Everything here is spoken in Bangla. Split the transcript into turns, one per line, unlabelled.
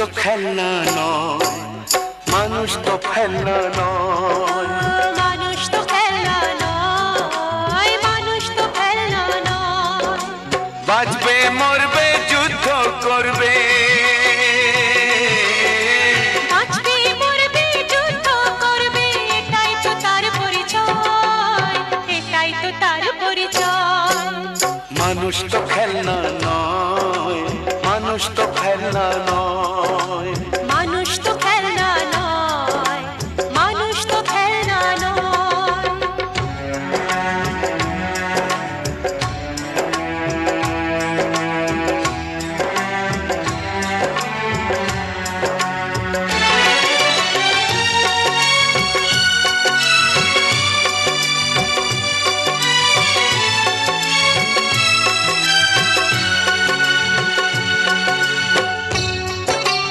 তো খেলনা নয় মানুষ তো খেলনা নয়।
মানুষ তো খেলনা নয় মানুষ তো খেলনা নয়।
মরবে যুদ্ধ করবে।
মানুষ তো খেলনা নয় মানুষ তো
খেলনা নয়।